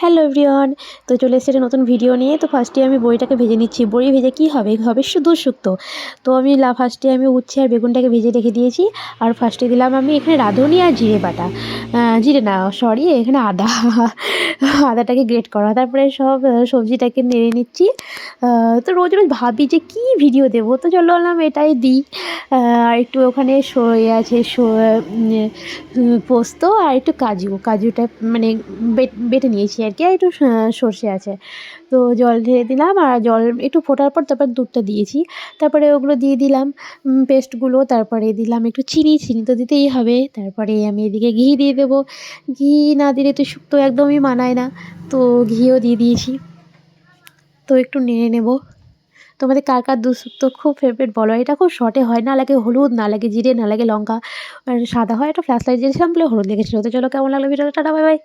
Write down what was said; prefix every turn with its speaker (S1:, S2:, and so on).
S1: Hello everyone, তো চলে এসেছে একটা নতুন ভিডিও নিয়ে। তো ফার্স্টে আমি বড়িটাকে ভেজে নিচ্ছি। বড়ি ভেজে কী হবে? হবে শুধু শুক্তো। তো আমি ফার্স্টে আমি উচ্ছে আর বেগুনটাকে ভেজে রেখে দিয়েছি। আর ফার্স্টে দিলাম আমি এখানে রাঁধুনি আর জিরে বাটা। জিরে না সরি এখানে আদা। আদাটাকে গ্রেট করা। তারপরে সব সবজিটাকে নেড়ে নিচ্ছি। তো রোজ রোজ ভাবি যে কী ভিডিও দেবো? তো চলো বললাম এটাই দিই। আর একটু ওখানে সয়ে আছে পোস্ত আর একটু কাজু। কাজুটা মানে বেটে নিয়েছি আর কি, আর একটু সর্ষে আছে। তো জল ঢেলে দিলাম আর জল একটু ফোটার পর তারপর দুধটা দিয়েছি। তারপরে ওগুলো দিয়ে দিলাম পেস্টগুলো, তারপরে দিলাম একটু চিনি চিনি তো দিতেই হবে। তারপরে আমি এদিকে ঘি দিয়ে দেবো। ঘি না দিলে তো শুক্তো একদমই মানায় না। তো ঘিও দিয়ে দিয়েছি। তো একটু নেড়ে নেব। তোমাদের কার কার দুধ শুক্তো খুব ফেভারিট বলো? এটা খুব শর্টে হয়, না লাগে হলুদ, না লাগে জিরে, না লাগে লঙ্কা। আর সাদা হয়, একটা ফ্ল্যাশ লাইট দিয়েছিলাম, বলে হলুদ লেগেছিলো। তো চলো, কেমন লাগল ভিডিওটা? Tata bye bye